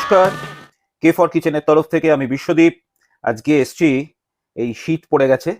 নমস্কার, K for কিচেনের তরফ থেকে আমি বিশ্বদীপ। আজকে এসছি, এই শীত পড়ে গেছে,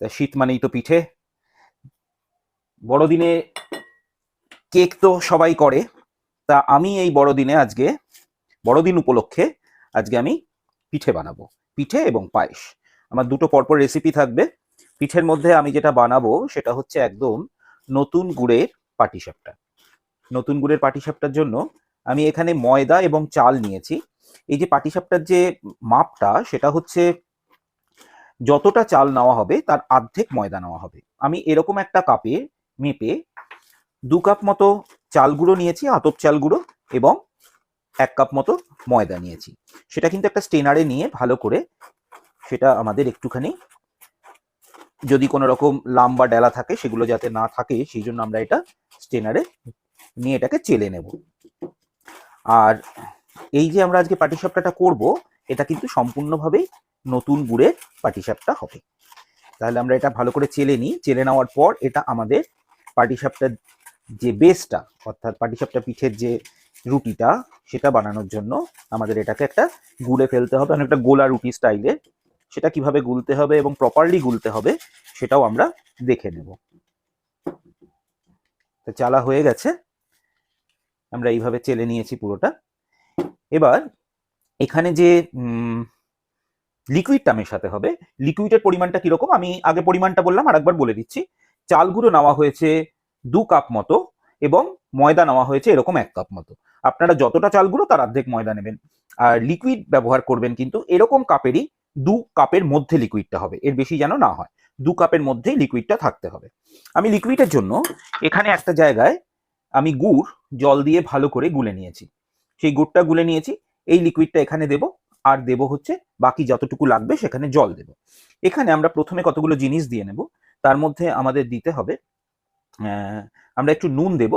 তা শীত মানেই তো পিঠে। বড়দিনে কেক তো সবাই করে, তা আমি এই বড়দিনে আজকে, বড়দিন উপলক্ষে আজকে আমি পিঠে বানাবো, পিঠে এবং পায়েস। আমার দুটো পরপর রেসিপি থাকবে। পিঠের মধ্যে আমি যেটা বানাবো সেটা হচ্ছে একদম নতুন গুড়ের পাটিসাপটা। নতুন গুড়ের পাটিসাপটার জন্য আমি এখানে ময়দা এবং চাল নিয়েছি। এই যে পাটিসাপটার যে মাপটা, সেটা হচ্ছে যতটা চাল নেওয়া হবে, তার অর্ধেক ময়দা নেওয়া হবে। আমি এরকম একটা কাপে মেপে দু কাপ মতো চাল গুঁড়ো নিয়েছি, আতপ চাল গুঁড়ো, এবং এক কাপ মতো ময়দা নিয়েছি। সেটা কিন্তু একটা স্টেনারে নিয়ে ভালো করে সেটা আমাদের একটুখানি যদি কোনো রকম লাম বা ডেলা থাকে, সেগুলো যাতে না থাকে, সেই জন্য আমরা এটা স্টেনারে নিয়ে এটাকে চেলে নেব। আর এই যে আমরা আজকে পাটিসাপটাটা করব, এটা কিন্তু সম্পূর্ণভাবেই নতুন গুড়ের পাটিসাপটা হবে। তাহলে আমরা এটা ভালো করে চেলে নিই। চেলে নেওয়ার পর এটা আমাদের পাটিসাপটার যে বেসটা অর্থাৎ পাটিসাপটা পিঠের যে রুটিটা, সেটা বানানোর জন্য আমাদের এটাকে একটা গুলে ফেলতে হবে। অনেকটা গোলা রুটি স্টাইলে সেটা কীভাবে গুলতে হবে এবং প্রপারলি গুলতে হবে, সেটাও আমরা দেখে নেব। চালা হয়ে গেছে। আমরা এইভাবে চেলে নিয়েছি পুরোটা। এবার এখানে যে লিকুইডটা মেশাতে হবে লিকুইডের পরিমাণটা কীরকম? আমি আগে পরিমাণটা বললাম, আর একবার বলে দিচ্ছি। চাল গুঁড়ো নেওয়া হয়েছে দু কাপ মতো এবং ময়দা নেওয়া হয়েছে এরকম এক কাপ মতো। আপনারা যতটা চাল গুঁড়ো, তার অর্ধেক ময়দা নেবেন। আর লিকুইড ব্যবহার করবেন কিন্তু এরকম কাপেরই দু কাপের মধ্যে লিকুইডটা হবে। এর বেশি যেন না হয়। দু কাপের মধ্যেই লিকুইডটা থাকতে হবে। আমি লিকুইডের জন্য এখানে একটা জায়গায় আমি গুড় জল দিয়ে ভালো করে গুলে নিয়েছি। সেই গুড়টা গুলে নিয়েছি, এই লিকুইডটা এখানে দেব, আর দেব হচ্ছে বাকি যতটুকু লাগবে সেখানে জল দেব। এখানে আমরা প্রথমে কতগুলো জিনিস দিয়ে নেব, তার মধ্যে আমাদের দিতে হবে আমরা একটু নুন দেব,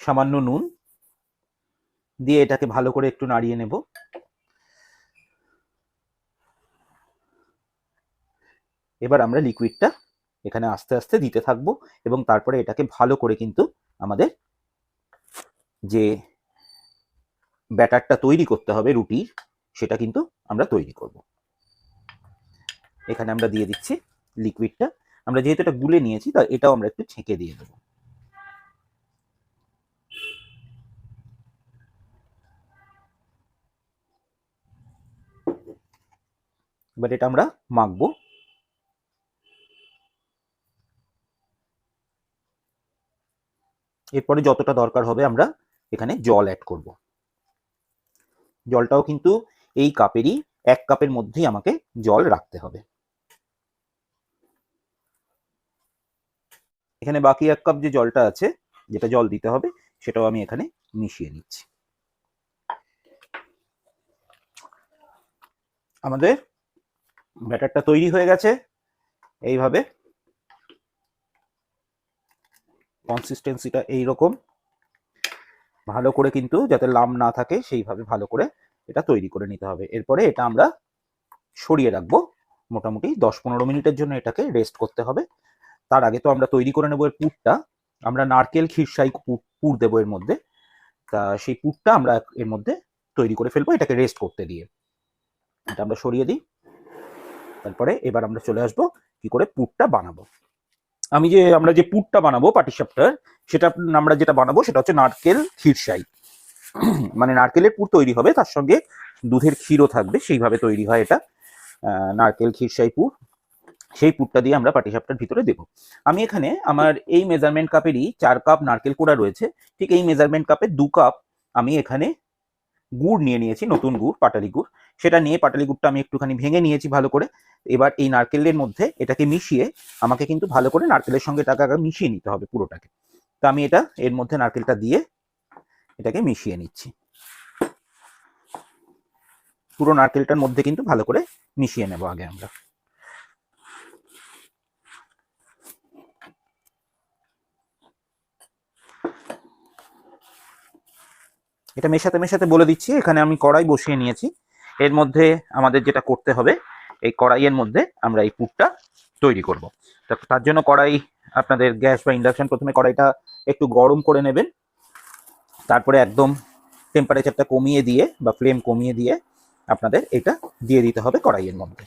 সামান্য নুন দিয়ে এটাকে ভালো করে একটু নাড়িয়ে নেব। এবার আমরা লিকুইডটা এখানে আস্তে আস্তে দিতে থাকব এবং তারপরে এটাকে ভালো করে কিন্তু আমাদের যে ব্যাটারটা তৈরি করতে হবে রুটির সেটা কিন্তু আমরা তৈরি করব। এখানে আমরা দিয়ে দিচ্ছি লিকুইডটা। আমরা যেহেতু এটা গুলে নিয়েছি, তা এটাও আমরা একটু ছেঁকে দিয়ে দেবো। এবার এটা আমরা মাখবো। এরপরে যতটা দরকার হবে আমরা এখানে জল অ্যাড করব। জলটাও কিন্তু এই কাপেরই, এক কাপের মধ্যেই আমাকে জল রাখতে হবে। এখানে বাকি এক কাপ যে জলটা আছে, যেটা জল দিতে হবে, সেটাও আমি এখানে মিশিয়ে নিচ্ছি। আমাদের ব্যাটারটা তৈরি হয়ে গেছে। এইভাবে কনসিস্টেন্সিটা এইরকম। ভালো করে কিন্তু যাতে লাম না থাকে, সেইভাবে ভালো করে এটা তৈরি করে নিতে হবে। এরপরে এটা আমরা সরিয়ে রাখব। মোটামুটি দশ পনেরো মিনিটের জন্য এটাকে রেস্ট করতে হবে। তার আগে তো আমরা তৈরি করে নেব এর পুরটা। আমরা নারকেল ক্ষীরসাই পুর দেবো এর মধ্যে। তা সেই পুরটা আমরা এর মধ্যে তৈরি করে ফেলব এটাকে রেস্ট করতে দিয়ে। এটা আমরা সরিয়ে দিই। তারপরে এবার আমরা চলে আসব কি করে পুরটা বানাবো। আমি যে, আমরা যে পুরটা বানাবো পাটিসাপটার সেটা আমরা যেটা বানাবো সেটা হচ্ছে নারকেল ক্ষীরসাই মানে নারকেলের পুর তৈরি হবে, তার সঙ্গে দুধের ক্ষীরও থাকবে, সেইভাবে তৈরি হয় এটা নারকেল ক্ষীরসাই পুর। সেই পুরটা দিয়ে আমরা পাটিসাপটার ভিতরে দেব। আমি এখানে আমার এই মেজারমেন্ট কাপেরই চার কাপ নারকেল কোড়া রয়েছে, ঠিক এই মেজারমেন্ট কাপে দু কাপ আমি এখানে গুড় নিয়ে নিয়েছি, নতুন গুড়, পাটালি গুড়। সেটা নিয়ে পাটালি গুড়টা আমি একটুখানি ভেঙে নিয়েছি ভালো করে। এবার এই নারকেলের মধ্যে এটাকে মিশিয়ে আমাকে কিন্তু ভালো করে নারকেলের সঙ্গে টাকা মিশিয়ে নিতে হবে পুরোটাকে। তো আমি এটা এর মধ্যে নারকেলটা দিয়ে এটাকে মিশিয়ে নিচ্ছি। পুরো নারকেলটার মধ্যে কিন্তু ভালো করে মিশিয়ে নেব আগে আমরা। এটা মেশাতে মেশাতে বলে দিচ্ছি, এখানে আমি কড়াই বসিয়ে নিয়েছি। এর মধ্যে আমাদের যেটা করতে হবে, এই কড়াইয়ের মধ্যে আমরা এই পুরটা তৈরি করব। তার জন্য কড়াই, আপনাদের গ্যাস বা ইন্ডাকশন প্রথমে কড়াইটা একটু গরম করে নেবেন। তারপরে একদম টেম্পারেচারটা কমিয়ে দিয়ে বা ফ্লেম কমিয়ে দিয়ে আপনাদের এটা দিয়ে দিতে হবে কড়াইয়ের মধ্যে।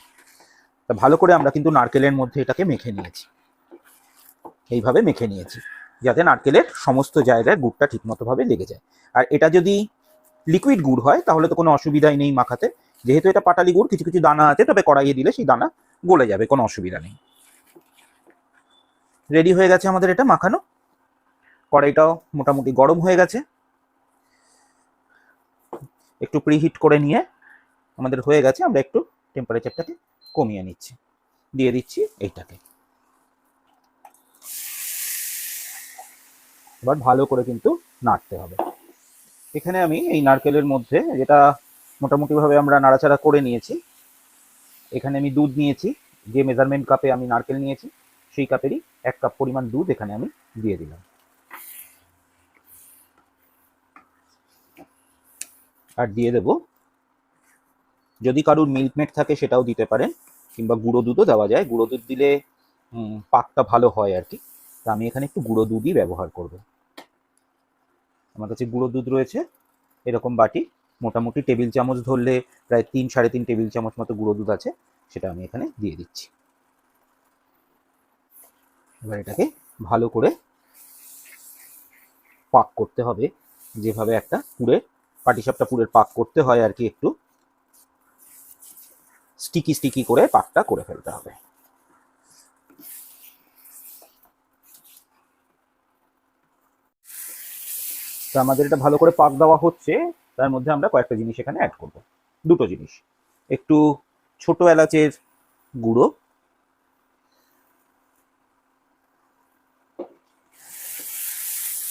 তা, ভালো করে আমরা কিন্তু নারকেলের মধ্যে এটাকে মেখে নিয়েছি। এইভাবে মেখে নিয়েছি। যাতে নারকেলের সমস্ত জায়গায় গুড়টা ঠিকমতোভাবে লেগে যায়। আর এটা যদি লিকুইড গুড় হয়, তাহলে তো কোনো অসুবিধাই নেই মাখাতে। যেহেতু এটা পাটালি গুড়, কিছু কিছু দানা আছে, তবে কড়াইয়ে দিলে সেই দানা গলে যাবে, কোনো অসুবিধা নেই। রেডি হয়ে গেছে আমাদের এটা মাখানো। কড়াইটাও মোটামুটি গরম হয়ে গেছে। একটু প্রিহিট করে নিয়ে আমাদের হয়ে গেছে, আমরা একটু টেম্পারেচারটাকে কমিয়ে নিচ্ছি। দিয়ে দিচ্ছি এইটাকে। এবার ভালো করে কিন্তু নাড়তে হবে। এখানে আমি এই নারকেলের মধ্যে যেটা মোটামুটিভাবে আমরা নাড়াচাড়া করে নিয়েছি, এখানে আমি দুধ নিয়েছি, যে মেজারমেন্ট কাপে আমি নারকেল নিয়েছি, সেই কাপেরই এক কাপ পরিমাণ দুধ এখানে আমি দিয়ে দিলাম। আর দিয়ে দেব, যদি কারুর মিল্কমেট থাকে সেটাও দিতে পারেন, কিংবা গুঁড়ো দুধও দেওয়া যায়। গুঁড়ো দুধ দিলে পাকটা ভালো হয় আর কি। তা আমি এখানে একটু গুঁড়ো দুধই ব্যবহার করব। আমার কাছে গুঁড়ো দুধ রয়েছে, এরকম বাটি, মোটামুটি টেবিল চামচ ধরলে প্রায় তিন, সাড়ে তিন টেবিল চামচ মতো গুঁড়ো দুধ আছে, সেটা আমি এখানে দিয়ে দিচ্ছি। এবার এটাকে ভালো করে পাক করতে হবে, যেভাবে একটা পুরের পাটিসাপটা পুরের পাক করতে হয় আর কি, একটু স্টিকি স্টিকি করে পাকটা করে ফেলতে হবে। তো আমাদের এটা ভালো করে পাক দেওয়া হচ্ছে। তার মধ্যে আমরা কয়েকটা জিনিস এখানে অ্যাড করব। দুটো জিনিস। একটু ছোট এলাচের গুঁড়ো।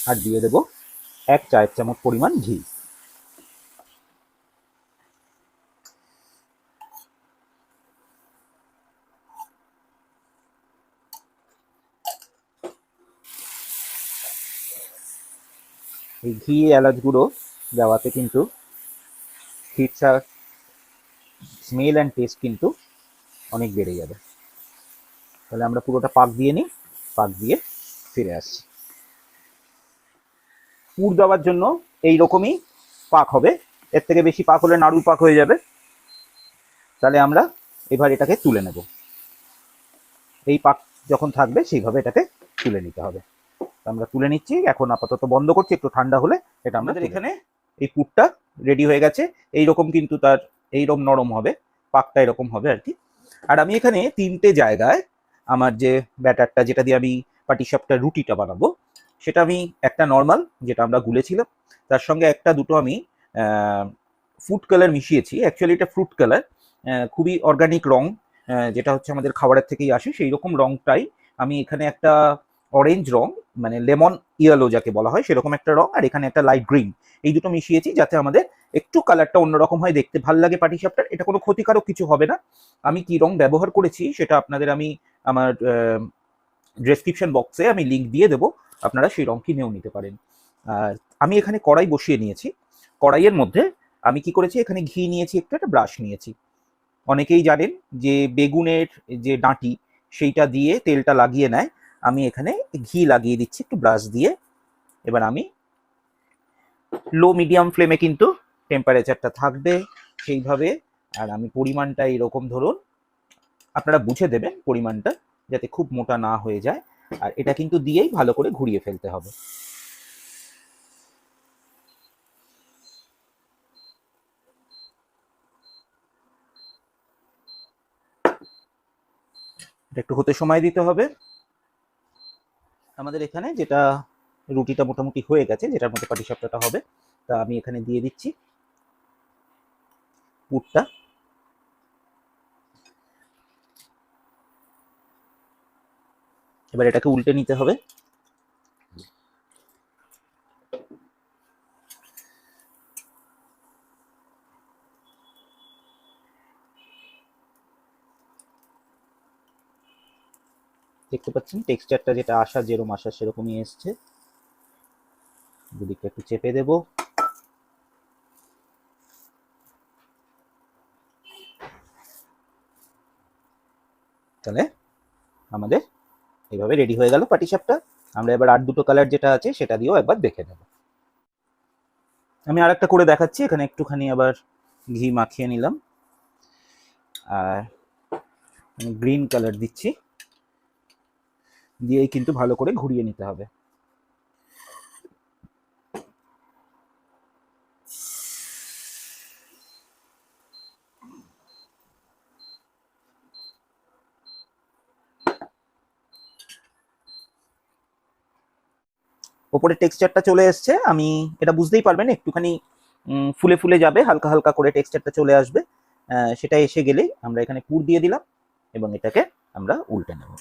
আর দিয়ে দেব এক চায়ের চামচ পরিমাণ ঘি। এই ঘি, এলাচ গুঁড়ো দেওয়াতে কিন্তু ক্ষীরচা স্মেল অ্যান্ড টেস্ট কিন্তু অনেক বেড়ে যাবে। তাহলে আমরা পুরোটা পাক দিয়ে নিই, পাক দিয়ে ফিরে আসছি। পুর দেওয়ার জন্য এই রকমই পাক হবে। এর থেকে বেশি পাক হলে নাড়ু পাক হয়ে যাবে। তাহলে আমরা এবার এটাকে তুলে নেব। এই পাক যখন থাকবে, সেইভাবে এটাকে তুলে নিতে হবে। আমরা তুলে নিচ্ছি। এখন আপাতত বন্ধ করছি একটু ঠান্ডা হলে এটা আমাদের এখানে এই পুরটা রেডি হয়ে গেছে। এই রকম কিন্তু তার এইরকম নরম হবে পাকটা এরকম হবে আর কি। আর আমি এখানে তিনটে জায়গায় আমার যে ব্যাটারটা যেটা দিয়ে আমি পাটিসাপটা রুটিটা বানাবো সেটা আমি একটা নর্মাল যেটা আমরা গুলেছিলাম। তার সঙ্গে একটা দুটো আমি ফুড কালার মিশিয়েছি। অ্যাকচুয়ালি এটা ফ্রুট কালার খুবই অর্গানিক রং যেটা হচ্ছে আমাদের খাবারের থেকেই আসে। সেই রকম রংটাই আমি এখানে একটা অরেঞ্জ রং মানে লেমন ইয়েলো যাকে বলা হয়, সেরকম একটা রং, আর এখানে একটা লাইট গ্রিন এই দুটো মিশিয়েছি যাতে আমাদের একটু কালারটা অন্যরকম হয়, দেখতে ভালো লাগে পাটিসাপটার এটা কোনো ক্ষতিকারক কিছু হবে না। আমি কি রং ব্যবহার করেছি, সেটা আপনাদের আমি আমার ডেসক্রিপশন বক্সে আমি লিঙ্ক দিয়ে দেবো। আপনারা সেই রং কিনেও নিতে পারেন। আর আমি এখানে কড়াই বসিয়ে নিয়েছি। কড়াইয়ের মধ্যে আমি কি করেছি, এখানে ঘি নিয়েছি, একটু, একটা ব্রাশ নিয়েছি। অনেকেই জানেন যে বেগুনের যে ডাঁটি, সেইটা দিয়ে তেলটা লাগিয়ে নেয়। আমি এখানে ঘি লাগিয়ে দিচ্ছি, একটু ব্রাশ দিয়ে। এবার আমি লো মিডিয়াম ফ্লেমে কিন্তু টেম্পারেচারটা থাকবে সেইভাবে। আর আমি পরিমাণটা এরকম ধরুন, আপনারা বুঝে দেবেন পরিমাণটা যাতে খুব মোটা না হয়ে যায়। আর এটা কিন্তু দিয়েই ভালো করে ঘুরিয়ে ফেলতে হবে। এটা একটু হতে সময় দিতে হবে। আমাদের এখানে, যেটা রুটিটা মোটামুটি হয়ে গেছে, যেটার মধ্যে পাটিসাপটাটা হবে, তা আমি এখানে দিয়ে দিচ্ছি পুরটা। এবার এটাকে উল্টে নিতে হবে। দেখতে পাচ্ছেন টেক্সচারটা যেটা আসা যেরকম আসা সেরকমই এসছে। দুদিকটা একটু চেপে দেব। তাহলে আমাদের এইভাবে রেডি হয়ে গেল পাটিসাপটা আমরা এবার আর দুটো কালার যেটা আছে, সেটা দিয়েও একবার দেখে নেব। আমি আর একটা করে দেখাচ্ছি, এখানে একটুখানি আবার ঘি মাখিয়ে নিলাম। আর গ্রিন কালার দিচ্ছি। দিয়েই কিন্তু ভালো করে ঘুরিয়ে নিতে হবে। ওপরে টেক্সচারটা চলে এসছে, আমি এটা বুঝতেই পারবেন, একটুখানি ফুলে ফুলে যাবে, হালকা হালকা করে টেক্সচারটা চলে আসবে। সেটা এসে গেলেই আমরা এখানে পুর দিয়ে দিলাম এবং এটাকে আমরা উল্টে নেব।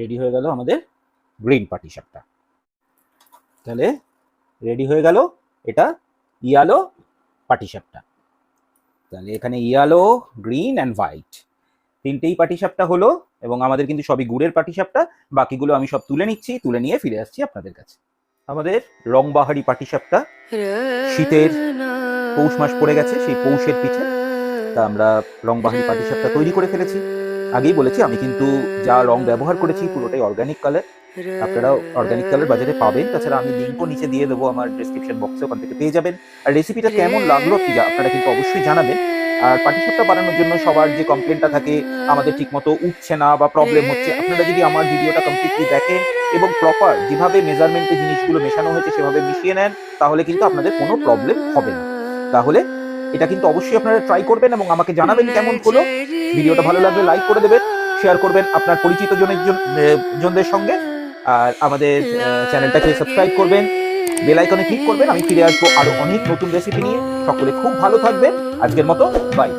রেডি হয়ে গেল আমাদের গ্রিন পাটি সাপটা তাহলে রেডি হয়ে গেল এটা ইয়ালো পাটি সাপটা তাহলে এখানে ইয়ালো গ্রিন অ্যান্ড হোয়াইট তিনটেই পাটি সাপটা হলো এবং আমাদের কিন্তু সবই গুড়ের পাটি সাপটা বাকিগুলো আমি সব তুলে নিচ্ছি তুলে নিয়ে ফিরে আসছি আপনাদের কাছে। আমাদের রংবাহারি পাটি সাপটা শীতের পৌষ মাস পড়ে গেছে সেই পৌষের পিঠে। তা আমরা রংবাহারি পাটি সাপটা তৈরি করে ফেলেছি। আগেই বলেছি, আমি কিন্তু যা রং ব্যবহার করেছি পুরোটাই অর্গানিক কালার আপনারা অর্গানিক কালার বাজারে পাবেন। তাছাড়া আমি লিঙ্কও নিচে দিয়ে দেবো আমার ডিসক্রিপশন বক্সে ওখান থেকে পেয়ে যাবেন। আর রেসিপিটা কেমন লাগল যা- আপনারা কিন্তু অবশ্যই জানাবেন। আর পাটিসাপটা বানানোর জন্য সবার যে কমপ্লেনটা থাকে, আমাদের ঠিকমতো উঠছে না বা প্রবলেম হচ্ছে, আপনারা যদি আমার ভিডিওটা কমপ্লিটলি দেখেন এবং প্রপার যেভাবে মেজারমেন্টে জিনিসগুলো মেশানো হয়েছে, সেভাবে মিশিয়ে নেন, তাহলে কিন্তু আপনাদের কোনো প্রবলেম হবে না। তাহলে এটা কিন্তু অবশ্যই আপনারা ট্রাই করবেন এবং আমাকে জানাবেন কেমন হলো। ভিডিওটা ভালো লাগলে লাইক করে দেবেন শেয়ার করবেন আপনার পরিচিত জনের জনদের সঙ্গে। আর আমাদের চ্যানেলটাকে সাবস্ক্রাইব করবেন বেল আইকনে ক্লিক করবেন, আমি ফিরে আসব আরও অনেক নতুন রেসিপি নিয়ে। সকলে খুব ভালো থাকবেন। আজকের মতো বাই